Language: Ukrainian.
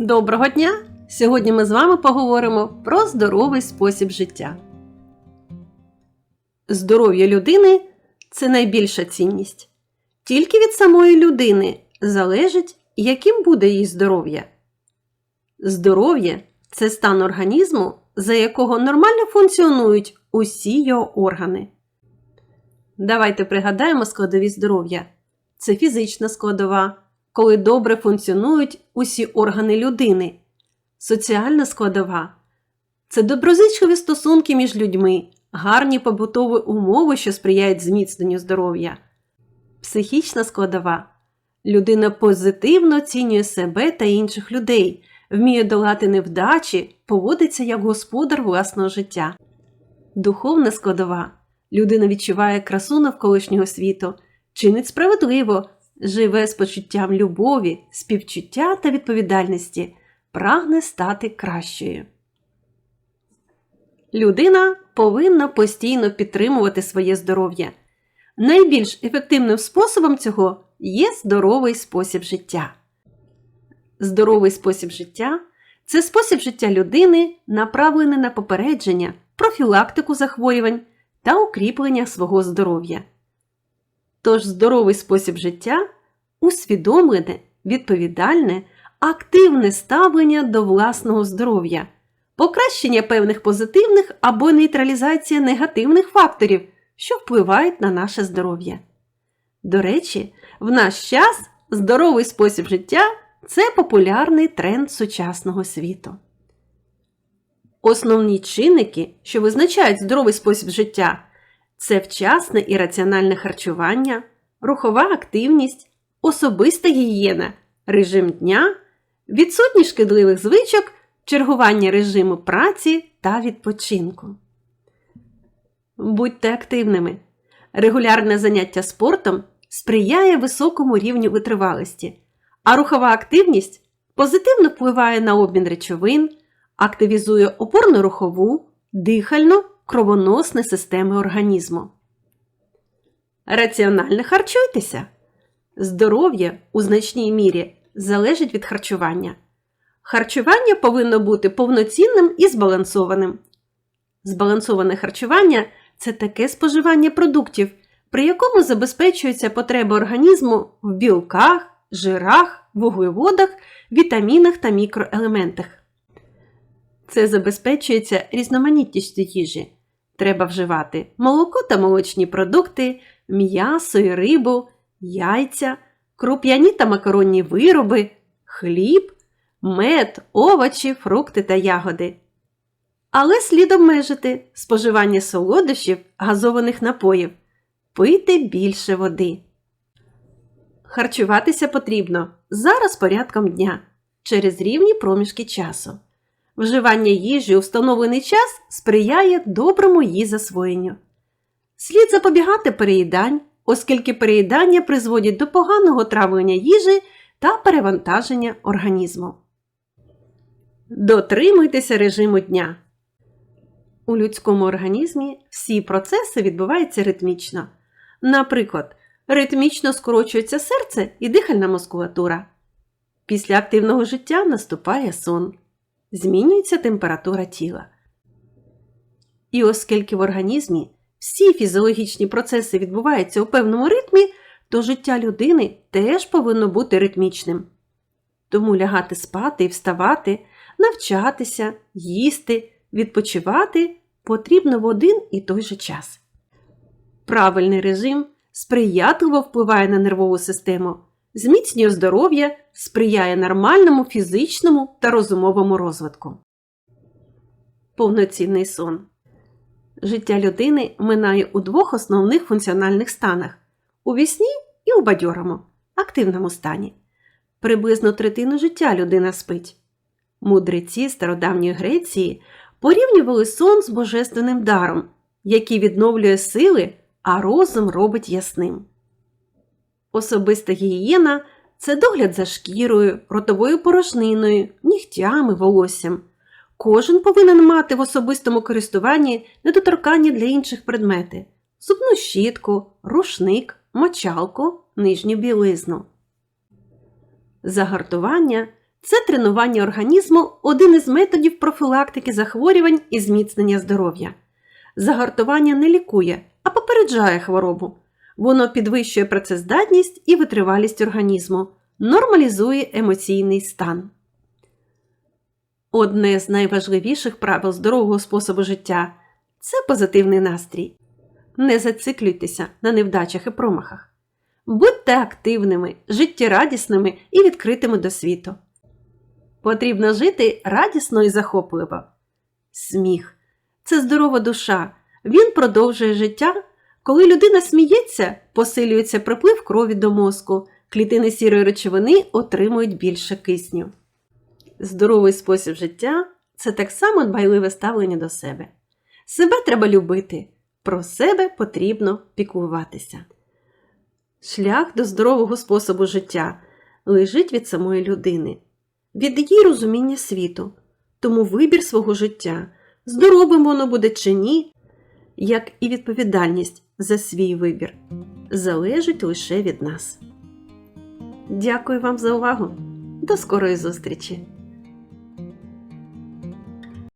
Доброго дня! Сьогодні ми з вами поговоримо про здоровий спосіб життя. Здоров'я людини це найбільша цінність. Тільки від самої людини залежить, яким буде її здоров'я. Здоров'я це стан організму, за якого нормально функціонують усі його органи. Давайте пригадаємо складові здоров'я. Це фізична складова, коли добре функціонують усі органи людини. Соціальна складова це доброзичливі стосунки між людьми, гарні побутові умови, що сприяють зміцненню здоров'я. Психічна складова людина позитивно оцінює себе та інших людей, вміє долати невдачі, поводиться як господар власного життя. Духовна складова людина відчуває красу навколишнього світу, чинить справедливо, живе з почуттям любові, співчуття та відповідальності, прагне стати кращою. Людина повинна постійно підтримувати своє здоров'я. Найбільш ефективним способом цього є здоровий спосіб життя. Здоровий спосіб життя це спосіб життя людини, направлений на попередження, профілактику захворювань та укріплення свого здоров'я. Тож здоровий спосіб життя усвідомлене, відповідальне, активне ставлення до власного здоров'я, покращення певних позитивних або нейтралізація негативних факторів, що впливають на наше здоров'я. До речі, в наш час здоровий спосіб життя це популярний тренд сучасного світу. Основні чинники, що визначають здоровий спосіб життя, це вчасне і раціональне харчування, рухова активність, особиста гігієна, режим дня, відсутність шкідливих звичок, чергування режиму праці та відпочинку. Будьте активними. Регулярне заняття спортом сприяє високому рівню витривалості, а рухова активність позитивно впливає на обмін речовин, активізує опорно-рухову, дихальну, кровоносну системи організму. Раціонально харчуйтеся. Здоров'я у значній мірі залежить від харчування. Харчування повинно бути повноцінним і збалансованим. Збалансоване харчування це таке споживання продуктів, при якому забезпечуються потреби організму в білках, жирах, вуглеводах, вітамінах та мікроелементах. Це забезпечується різноманітністю їжі. Треба вживати молоко та молочні продукти, м'ясо і рибу, яйця, круп'яні та макаронні вироби, хліб, мед, овочі, фрукти та ягоди. Але слід обмежити споживання солодощів, газованих напоїв, пити більше води. Харчуватися потрібно за розпорядком дня через рівні проміжки часу. Вживання їжі у встановлений час сприяє доброму її засвоєнню. Слід запобігати переїдань, оскільки переїдання призводять до поганого травлення їжі та перевантаження організму. Дотримуйтеся режиму дня. У людському організмі всі процеси відбуваються ритмічно. Наприклад, ритмічно скорочується серце і дихальна мускулатура. Після активного життя наступає сон, змінюється температура тіла. І оскільки в організмі всі фізіологічні процеси відбуваються у певному ритмі, то життя людини теж повинно бути ритмічним. Тому лягати спати і вставати, навчатися, їсти, відпочивати потрібно в один і той же час. Правильний режим сприятливо впливає на нервову систему, зміцнює здоров'я, сприяє нормальному фізичному та розумовому розвитку. Повноцінний сон. Життя людини минає у двох основних функціональних станах у вісні і у бадьорому, активному стані. Приблизно третину життя людина спить. Мудреці стародавньої Греції порівнювали сон з божественним даром, який відновлює сили, а розум робить ясним. Особиста гігієна це догляд за шкірою, ротовою порожниною, нігтями, волоссям. Кожен повинен мати в особистому користуванні недоторкання для інших предмети зубну щітку, рушник, мочалку, нижню білизну. Загартування Це тренування організму один із методів профілактики захворювань і зміцнення здоров'я. Загартування не лікує, а попереджає хворобу. Воно підвищує працездатність і витривалість організму, нормалізує емоційний стан. Одне з найважливіших правил здорового способу життя це позитивний настрій. Не зациклюйтеся на невдачах і промахах. Будьте активними, життєрадісними і відкритими до світу. Потрібно жити радісно і захопливо. Сміх це здорова душа. Він продовжує життя. Коли людина сміється, посилюється приплив крові до мозку, клітини сірої речовини отримують більше кисню. Здоровий спосіб життя це так само дбайливе ставлення до себе. Себе треба любити, про себе потрібно піклуватися. Шлях до здорового способу життя лежить від самої людини, від її розуміння світу, тому вибір свого життя, здоровим воно буде чи ні, як і відповідальність за свій вибір, залежить лише від нас. Дякую вам за увагу! До скорої зустрічі!